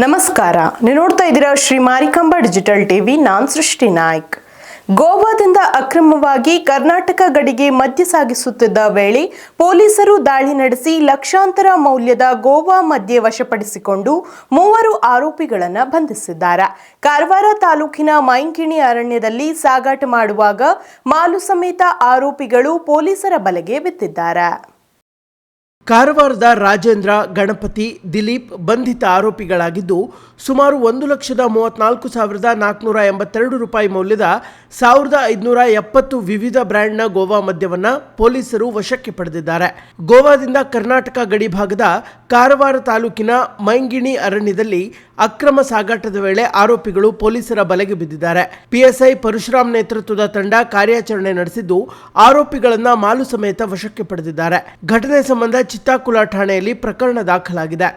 ನಮಸ್ಕಾರ. ನೀವು ನೋಡ್ತಾ ಇದ್ದೀರಾ ಶ್ರೀ ಮಾರಿಕಾಂಬಾ ಡಿಜಿಟಲ್ ಟಿವಿ. ನಾನ್ ಸೃಷ್ಟಿ ನಾಯ್ಕ್. ಗೋವಾದಿಂದ ಅಕ್ರಮವಾಗಿ ಕರ್ನಾಟಕ ಗಡಿಗೆ ಮದ್ಯ ಸಾಗಿಸುತ್ತಿದ್ದ ವೇಳೆ ಪೊಲೀಸರು ದಾಳಿ ನಡೆಸಿ ಲಕ್ಷಾಂತರ ಮೌಲ್ಯದ ಗೋವಾ ಮದ್ಯ ವಶಪಡಿಸಿಕೊಂಡು ಮೂವರು ಆರೋಪಿಗಳನ್ನು ಬಂಧಿಸಿದ್ದಾರೆ. ಕಾರವಾರ ತಾಲೂಕಿನ ಮೈಂಕಿಣಿ ಅರಣ್ಯದಲ್ಲಿ ಸಾಗಾಟ ಮಾಡುವಾಗ ಮಾಲು ಸಮೇತ ಆರೋಪಿಗಳು ಪೊಲೀಸರ ಬಲೆಗೆ ಬಿದ್ದಿದ್ದಾರೆ. ಕಾರವಾರದ ರಾಜೇಂದ್ರ, ಗಣಪತಿ, ದಿಲೀಪ್ ಬಂಧಿತ ಆರೋಪಿಗಳಾಗಿದ್ದು, ಸುಮಾರು ಒಂದು ಲಕ್ಷದ ಮೂವತ್ನಾಲ್ಕು ಸಾವಿರದ ನಾಲ್ಕುನೂರ ಎಂಬತ್ತೆರಡು ರೂಪಾಯಿ ಮೌಲ್ಯದ ಸಾವಿರದ ಐದುನೂರ ಎಪ್ಪತ್ತು ವಿವಿಧ ಬ್ರ್ಯಾಂಡ್ನ ಗೋವಾ ಮದ್ಯವನ್ನು ಪೊಲೀಸರು ವಶಕ್ಕೆ ಪಡೆದಿದ್ದಾರೆ. ಗೋವಾದಿಂದ ಕರ್ನಾಟಕ ಗಡಿ ಭಾಗದ ಕಾರವಾರ ತಾಲೂಕಿನ ಮೈಂಗಿಣಿ ಅರಣ್ಯದಲ್ಲಿ ಅಕ್ರಮ ಸಾಗಾಟದ ವೇಳೆ ಆರೋಪಿಗಳು ಪೊಲೀಸರ ಬಲೆಗೆ ಬಿದ್ದಿದ್ದಾರೆ. ಪಿಎಸ್ಐ ಪರಶುರಾಮ್ ನೇತೃತ್ವದ ತಂಡ ಕಾರ್ಯಾಚರಣೆ ನಡೆಸಿದ್ದು, ಆರೋಪಿಗಳನ್ನ ಮಾಲು ಸಮೇತ ವಶಕ್ಕೆ ಪಡೆದಿದ್ದಾರೆ. ಘಟನೆ ಸಂಬಂಧ ಚಿತ್ತಾಕುಲ ಠಾಣೆಯಲ್ಲಿ ಪ್ರಕರಣ ದಾಖಲಾಗಿದೆ.